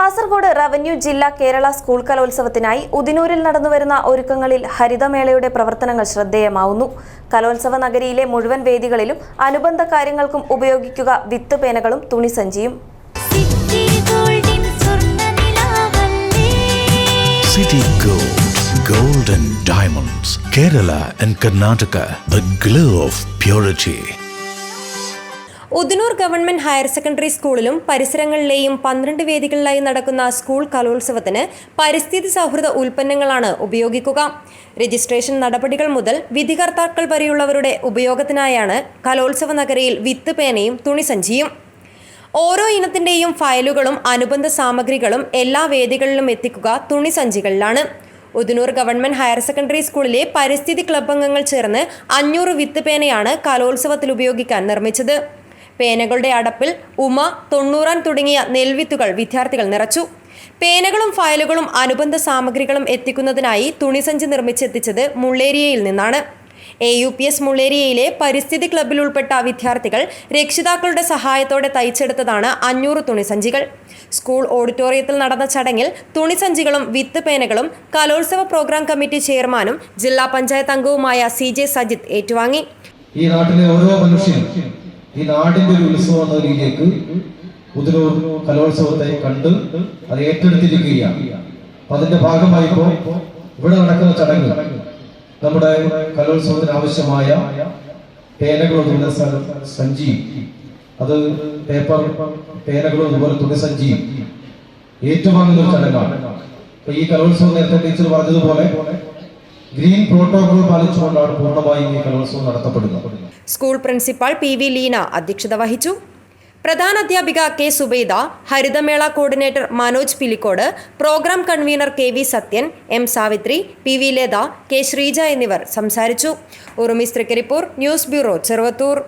Kasaragod revenue ജില്ലാ Kerala school കലോത്സവത്തിനായി ഉദിനൂരിൽ നടന്നുവരുന്ന ഒരുക്കങ്ങളിൽ ഹരിതമേളയുടെ പ്രവർത്തനങ്ങൾ ശ്രദ്ധേയമാവുന്നു. കലോത്സവ നഗരിയിലെ മുഴുവൻ വേദികളിലും അനുബന്ധ കാര്യങ്ങൾക്കും ഉപയോഗിക്കുക വിത്ത് പേനകളും തുണിസഞ്ചിയും സിറ്റി ഗോൾഡിൻ സ്വർണനിലാവല്ലേ City Gold, Gold and Diamonds, Kerala and Karnataka, the glow of purity. Udinoor government higher secondary സ്കൂളിലും പരിസരങ്ങളിലെയും പന്ത്രണ്ട് വേദികളിലായി നടക്കുന്ന സ്കൂൾ കലോത്സവത്തിന് പരിസ്ഥിതി സൗഹൃദ ഉൽപ്പന്നങ്ങളാണ് ഉപയോഗിക്കുക. രജിസ്ട്രേഷൻ നടപടികൾ മുതൽ വിധികർത്താക്കൾ വരെയുള്ളവരുടെ ഉപയോഗത്തിനായാണ് കലോത്സവ നഗരയിൽ വിത്ത് പേനയും തുണിസഞ്ചിയും ഓരോ ഇനത്തിന്റെയും ഫയലുകളും അനുബന്ധ സാമഗ്രികളും എല്ലാ വേദികളിലും എത്തിക്കുക തുണിസഞ്ചികളിലാണ് ഉദനൂർ ഗവൺമെന്റ് ഹയർ സെക്കൻഡറി സ്കൂളിലെ പരിസ്ഥിതി ക്ലബ് അംഗങ്ങൾ ചേർന്ന് അഞ്ഞൂറ് വിത്ത് പേനയാണ് കലോത്സവത്തിൽ ഉപയോഗിക്കാൻ നിർമ്മിച്ചത്. പേനകളുടെ അടപ്പിൽ ഉമ തൊണ്ണൂറാൻ തുടങ്ങിയ നെൽവിത്തുകൾ വിദ്യാർത്ഥികൾ നിറച്ചു. പേനകളും ഫയലുകളും അനുബന്ധ സാമഗ്രികളും എത്തിക്കുന്നതിനായി തുണിസഞ്ചി നിർമ്മിച്ചെത്തിച്ചത് മുള്ളേരിയയിൽ നിന്നാണ്. എ യു പി എസ് മുള്ളേരിയയിലെ പരിസ്ഥിതി ക്ലബ്ബിൽ ഉൾപ്പെട്ട വിദ്യാർത്ഥികൾ രക്ഷിതാക്കളുടെ സഹായത്തോടെ തയ്ച്ചെടുത്തതാണ് അഞ്ഞൂറ് തുണിസഞ്ചികൾ. സ്കൂൾ ഓഡിറ്റോറിയത്തിൽ നടന്ന ചടങ്ങിൽ തുണിസഞ്ചികളും വിത്ത് പേനകളും കലോത്സവ പ്രോഗ്രാം കമ്മിറ്റി ചെയർമാനും ജില്ലാ പഞ്ചായത്ത് അംഗവുമായ സി ജെ സജിത്ത് ഏറ്റുവാങ്ങി. ഈ നാട്ടിലെ ഓരോ മനുഷ്യനും ഈ നാടിന്റെ ഒരു ഉത്സവം എന്ന രീതിയിലേക്ക് കലോത്സവത്തെ കണ്ട് അത് ഏറ്റെടുത്തിരിക്കുകയാണ്. അപ്പൊ അതിന്റെ ഭാഗമായി ഇപ്പോ ഇവിടെ നടക്കുന്ന ചടങ്ങ് നമ്മുടെ കലോത്സവത്തിന് ആവശ്യമായ പേനകളോ സ- സഞ്ചിയും. അത് പേപ്പർ പേനകളോ അതുപോലെ തുണി സഞ്ചിയും. ഏറ്റുവാങ്ങുന്ന ഒരു ചടങ്ങാണ്. ഈ കലോത്സവം നേരത്തെ ടീച്ചർ പറഞ്ഞതുപോലെ ഗ്രീൻ പ്രോട്ടോകോൾ പാലിച്ചുകൊണ്ടാണ് പൂർണമായും ഈ കലോത്സവം നടത്തപ്പെടുന്നത് school principal P V Leena അധ്യക്ഷത വഹിച്ചു. പ്രധാന അധ്യാപിക K Subaida ഹരിതമേള coordinator Manoj Pilicode programme convener K V Sathyan M Savithri P V Latha K Sreeja എന്നിവർ സംസാരിച്ചു. Urumi Thrikaripur news bureau Cheruvathur.